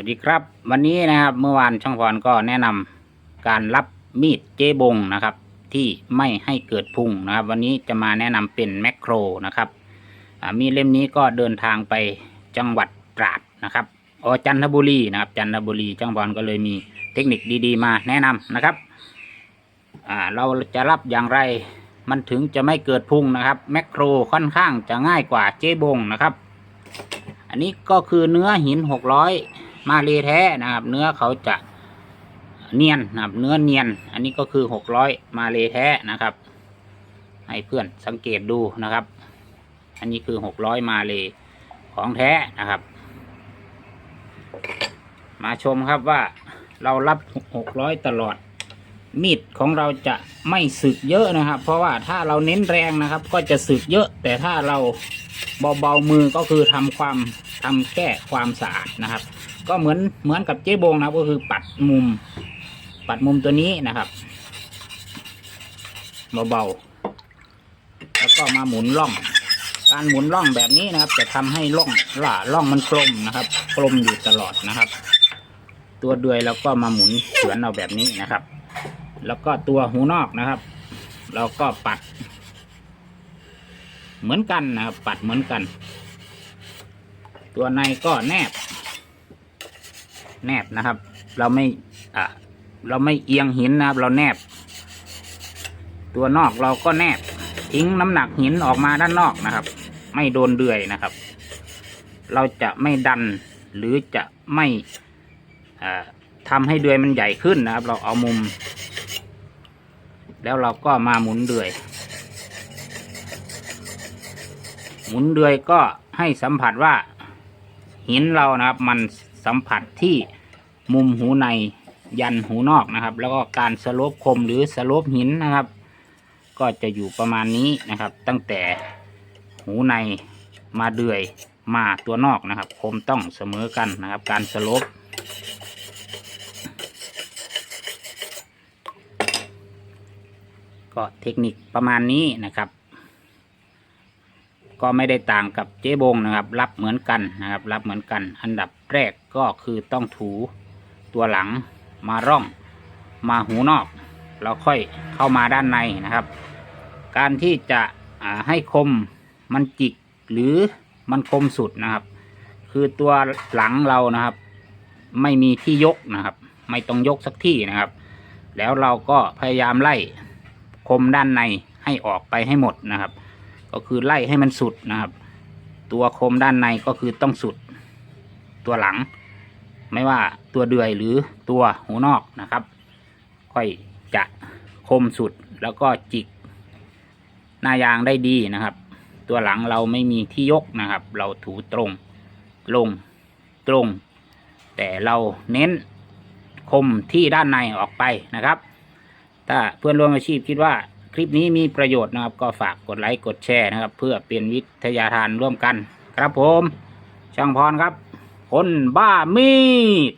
วัสดีครับ วันนี้นะครับเมื่อวานช่างพรก็แนะนำการรับมีดเจบงนะครับ ที่ไม่ให้เกิดพุงนะครับ วันนี้จะมาแนะนำเป็นแมคโครนะครับมีดเล่มนี้ก็เดินทางไปจังหวัดตราดนะครับอจันทบุรีนะครับ จันทบุรีช่างพรก็เลยมีเทคนิคดีๆ มาแนะนำนะครับเราจะรับอย่างไรมันถึงจะไม่เกิดพุงนะครับแมคโครค่อนข้างจะง่ายกว่าเจบงนะครับ อันนี้ก็คือเนื้อหินหกร้อย มาเลแท้นะครับ เนื้อเขาจะเนียนนะครับ เนื้อเนียน อันนี้ก็คือหกร้อยมาเลแท้นะครับ ให้เพื่อนสังเกตดูนะครับ อันนี้คือหกร้อยมาเลของแท้นะครับ มาชมครับว่าเรารับหกร้อยตลอดมีดของเราจะไม่สึกเยอะนะครับ เพราะว่าถ้าเราเน้นแรงนะครับ ก็จะสึกเยอะ แต่ถ้าเราเบาๆมือก็คือทำความทำแค่ความสะอาดนะครับ ก็เหมือนเหมือนกับเจ๊บงนะครับ ก็คือปัดมุม ปัดมุมตัวนี้นะครับเบาๆแล้วก็มาหมุนล่อง การหมุนล่องแบบนี้นะครับ จะทำให้ล่องล่าล่องมันกลมนะครับ กลมอยู่ตลอดนะครับ ตัวเดือยเราก็มาหมุนเฉือนเอาแบบนี้นะครับ แล้วก็ตัวหูนอกนะครับ เราก็ปัด เหมือนกันนะครับ ปัดเหมือนกัน ตัวในก็แนบ แนบนะครับ เราไม่อะเราไม่เอียงหินนะครับ เราแนบ ตัวนอกเราก็แนบ ทิ้งน้ำหนักหินออกมาด้านนอกนะครับ ไม่โดนเดือยนะครับ เราจะไม่ดันหรือจะไม่อ่าทำให้เดือยมันใหญ่ขึ้นนะครับ เราเอามุม แล้วเราก็มาหมุนเดือย หมุนเดือยก็ให้สัมผัสว่าหินเรานะครับ มัน สัมผัสที่มุมหูในยันหูนอกนะครับ แล้วก็การสโลปคมหรือสโลปหินนะครับ ก็จะอยู่ประมาณนี้นะครับ ตั้งแต่หูในมาเดือยมาตัวนอกนะครับ คมต้องเสมอกันนะครับ การสโลปก็เทคนิคประมาณนี้นะครับ ก็ไม่ได้ต่างกับเจ๊บงนะครับ รับเหมือนกันนะครับ รับเหมือนกัน อันดับแรกก็คือต้องถูตัวหลังมาร่อง มาหูนอกเราค่อยเข้ามาด้านในนะครับ การที่จะให้คมมันจิกหรือมันคมสุดนะครับ คือตัวหลังเรานะครับ ไม่มีที่ยกนะครับ ไม่ต้องยกสักที่นะครับ แล้วเราก็พยายามไล่คมด้านในให้ออกไปให้หมดนะครับ ก็คือไล่ให้มันสุดนะครับ ตัวคมด้านในก็คือต้องสุด ตัวหลัง ไม่ว่าตัวเดือยหรือตัวหูนอกนะครับ ค่อยจะคมสุดแล้วก็จิก หน้ายางได้ดีนะครับ ตัวหลังเราไม่มีที่ยกนะครับ เราถูตรงลงตรง แต่เราเน้นคมที่ด้านในออกไปนะครับ ถ้าเพื่อนร่วมอาชีพคิดว่า คลิปนี้มีประโยชน์นะครับ ก็ฝากกดไลค์กดแชร์นะครับ เพื่อเป็นวิทยาทานร่วมกัน ครับผม ช่างพรครับ คนบ้ามีด